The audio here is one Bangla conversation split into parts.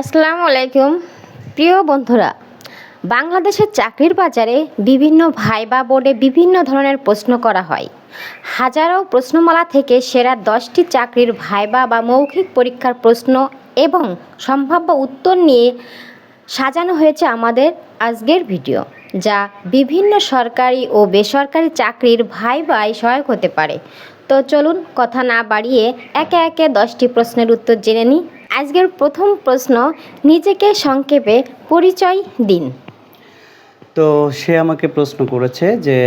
আসসালামু আলাইকুম। প্রিয় বন্ধুরা, বাংলাদেশের চাকরির বাজারে বিভিন্ন ভাইবা বোর্ডে বিভিন্ন ধরনের প্রশ্ন করা হয়। হাজারো প্রশ্নমালা থেকে সেরা দশটি চাকরির ভাইবা বা মৌখিক পরীক্ষার প্রশ্ন এবং সম্ভাব্য উত্তর নিয়ে সাজানো হয়েছে আমাদের আজকের ভিডিও, যা বিভিন্ন সরকারি ও বেসরকারি চাকরির ভাইবাই সহায়ক হতে পারে। তো চলুন কথা না বাড়িয়ে একে একে দশটি প্রশ্নের উত্তর জেনে নিই। আজকের প্রথম প্রশ্ন, নিজেকে সংক্ষেপে পরিচয় দিন। তো সে আমাকে প্রশ্ন করেছে যে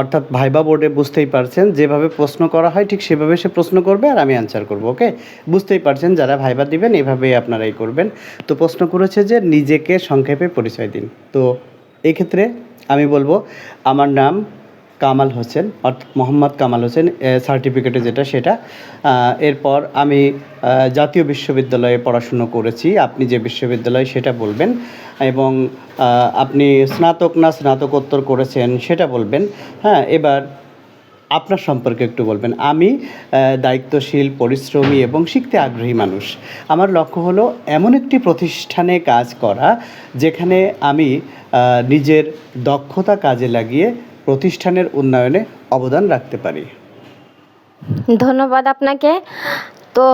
অর্থাৎ ভাইবা বোর্ডে বুঝতেই পারছেন, যেভাবে প্রশ্ন করা হয় ঠিক সেভাবে সে প্রশ্ন করবে আর আমি অ্যান্সার করব ওকে বুঝতেই পারছেন, যারা ভাইবা দিবেন, এভাবেই আপনারাই করবেন। তো প্রশ্ন করেছে যে, নিজেকে সংক্ষেপে পরিচয় দিন। তো এক্ষেত্রে আমি বলব, আমার নাম কামাল হোসেন, অর্থাৎ মোহাম্মদ কামাল হোসেন সার্টিফিকেটে যেটা সেটা। এরপর আমি জাতীয় বিশ্ববিদ্যালয়ে পড়াশুনো করেছি। আপনি যে বিশ্ববিদ্যালয় সেটা বলবেন এবং আপনি স্নাতক না স্নাতকোত্তর করেছেন সেটা বলবেন। হ্যাঁ এবার আপনার সম্পর্কে একটু বলবেন। আমি দায়িত্বশীল, পরিশ্রমী এবং শিখতে আগ্রহী মানুষ। আমার লক্ষ্য হলো এমন একটি প্রতিষ্ঠানে কাজ করা যেখানে আমি নিজের দক্ষতা কাজে লাগিয়ে প্রতিষ্ঠানের উন্নয়নে অবদান রাখতে পারি। ধন্যবাদ আপনাকে। তো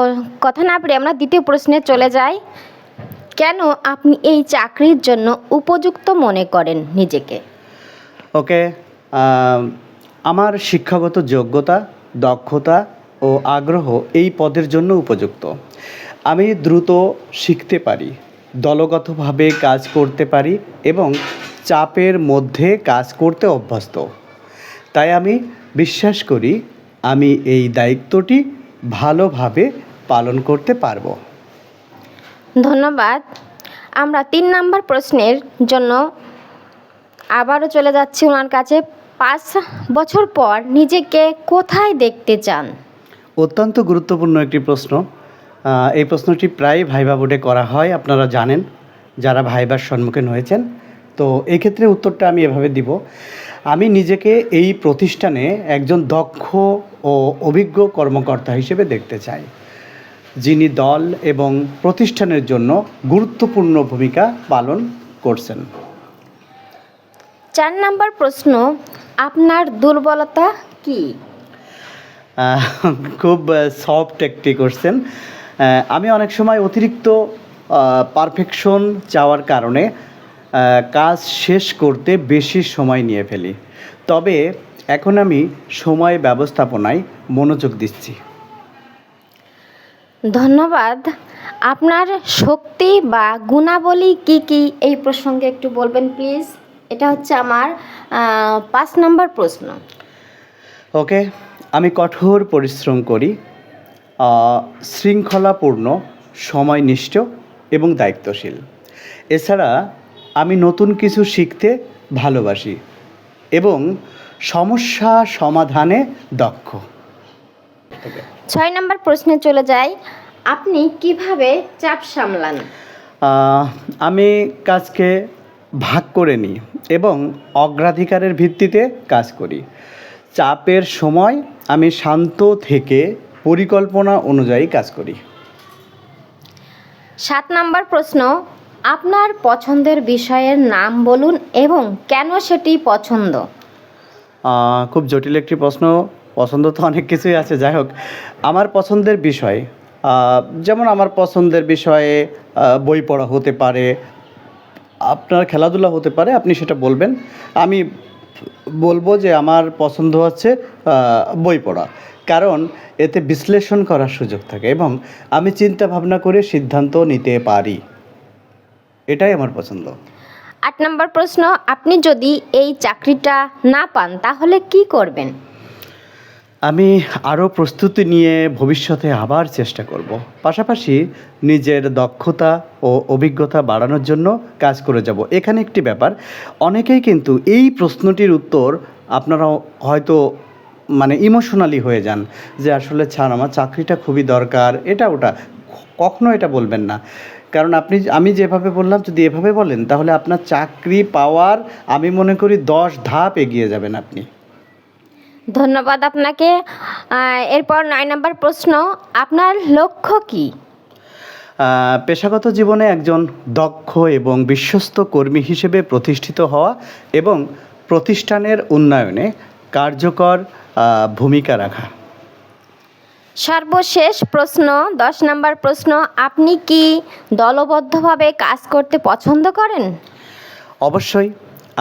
কথা না পেরে আমরা দ্বিতীয় প্রশ্নে চলে যাই। কেন আপনি এই চাকরির জন্য উপযুক্ত মনে করেন নিজেকে? ওকে আমার শিক্ষাগত যোগ্যতা দক্ষতা ও আগ্রহ এই পদের জন্য উপযুক্ত। আমি দ্রুত শিখতে পারি দলগতভাবে কাজ করতে পারি এবং চাপের মধ্যে কাজ করতে অভ্যস্ত। তাই আমি বিশ্বাস করি আমি এই দায়িত্বটি ভালোভাবে পালন করতে পারব। ধন্যবাদ। আমরা তিন নম্বর প্রশ্নের জন্য আবারও চলে যাচ্ছি ওনার কাছে। পাঁচ বছর পর নিজেকে কোথায় দেখতে চান? অত্যন্ত গুরুত্বপূর্ণ একটি প্রশ্ন। এই প্রশ্নটি প্রায় ভাইবা বোর্ডে করা হয় আপনারা জানেন যারা ভাইবার সম্মুখীন হয়েছেন। তো এই ক্ষেত্রে উত্তরটা আমি এভাবে দিব। আমি নিজেকে এই প্রতিষ্ঠানে একজন দক্ষ ও অভিজ্ঞ কর্মকর্তা হিসেবে দেখতে চাই যিনি দল এবং প্রতিষ্ঠানের জন্য গুরুত্বপূর্ণ ভূমিকা পালন করছেন। চার নাম্বার প্রশ্ন আপনার দুর্বলতা কি? খুব সফট একটি কোশ্চেন আমি অনেক সময় অতিরিক্ত পারফেকশন চাওয়ার কারণে কাজ শেষ করতে বেশি সময় নিয়ে ফেলি। তবে এখন আমি সময় ব্যবস্থাপনায় মনোযোগ দিচ্ছি। ধন্যবাদ। আপনার শক্তি বা গুণাবলী কি কি? এই প্রসঙ্গে একটু বলবেন প্লিজ। এটা হচ্ছে আমার পাঁচ নম্বর প্রশ্ন। ওকে আমি কঠোর পরিশ্রম করি শৃঙ্খলাপূর্ণ সময়নিষ্ঠ এবং দায়িত্বশীল। এছাড়া আমি নতুন কিছু শিখতে ভালোবাসি এবং সমস্যা সমাধানে দক্ষ। ছয় নম্বর প্রশ্নে চলে যাই। আপনি কীভাবে চাপ সামলান? আমি কাজকে ভাগ করে নিই এবং অগ্রাধিকারের ভিত্তিতে কাজ করি। চাপের সময় আমি শান্ত থেকে পরিকল্পনা অনুযায়ী কাজ করি। সাত নম্বর প্রশ্ন আপনার পছন্দের বিষয়ের নাম বলুন এবং কেন সেটি পছন্দ? খুব জটিল একটি প্রশ্ন, পছন্দ তো অনেক কিছুই আছে, যাই হোক। আমার পছন্দের বিষয় যেমন আমার পছন্দের বিষয়ে বই পড়া হতে পারে, আপনার খেলাধুলা হতে পারে, আপনি সেটা বলবেন। আমি বলব যে আমার পছন্দ হচ্ছে বই পড়া। কারণ এতে বিশ্লেষণ করার সুযোগ থাকে এবং আমি চিন্তা ভাবনা করে সিদ্ধান্ত নিতে পারি। এটাই আমার পছন্দ। আট নম্বর প্রশ্ন আপনি যদি এই চাকরিটা না পান তাহলে কি করবেন? আমি আরও প্রস্তুতি নিয়ে ভবিষ্যতে আবার চেষ্টা করব। পাশাপাশি নিজের দক্ষতা ও অভিজ্ঞতা বাড়ানোর জন্য কাজ করে যাব। এখানে একটি ব্যাপার অনেকেই কিন্তু এই প্রশ্নটির উত্তর আপনারা হয়তো মানে ইমোশনালি হয়ে যান যে আসলে ছাড় আমার চাকরিটা খুবই দরকার। এটা ওটা কখনো এটা বলবেন না। কারণ আপনি আমি যেভাবে বললাম যদি এভাবে বলেন তাহলে আপনার চাকরি পাওয়ার আমি মনে করি দশ ধাপ এগিয়ে যাবেন আপনি। ধন্যবাদ আপনাকে। এরপর নয় নম্বর প্রশ্ন আপনার লক্ষ্য কি? পেশাগত জীবনে একজন দক্ষ এবং বিশ্বস্ত কর্মী হিসেবে প্রতিষ্ঠিত হওয়া এবং প্রতিষ্ঠানের উন্নয়নে কার্যকর ভূমিকা রাখা। সর্বশেষ প্রশ্ন দশ নম্বর প্রশ্ন আপনি কি দলবদ্ধভাবে কাজ করতে পছন্দ করেন? অবশ্যই।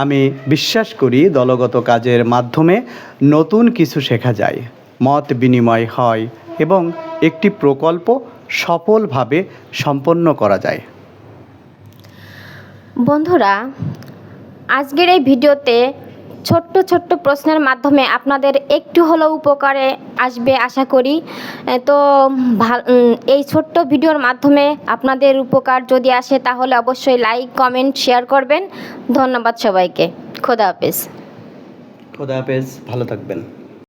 আমি বিশ্বাস করি দলগত কাজের মাধ্যমে নতুন কিছু শেখা যায়। মত বিনিময় হয় এবং একটি প্রকল্প সফলভাবে সম্পন্ন করা যায়। বন্ধুরা আজকের এই ভিডিওতে ছোট্ট ছোট্ট প্রশ্নের মাধ্যমে আপনাদের একটু হলেও উপকারে আসবে আশা করি। তো এই ছোট্ট ভিডিওর মাধ্যমে আপনাদের উপকার যদি আসে তাহলে অবশ্যই লাইক, কমেন্ট, শেয়ার করবেন। ধন্যবাদ সবাইকে। খোদা হাফেজ। খোদা হাফেজ। ভালো থাকবেন।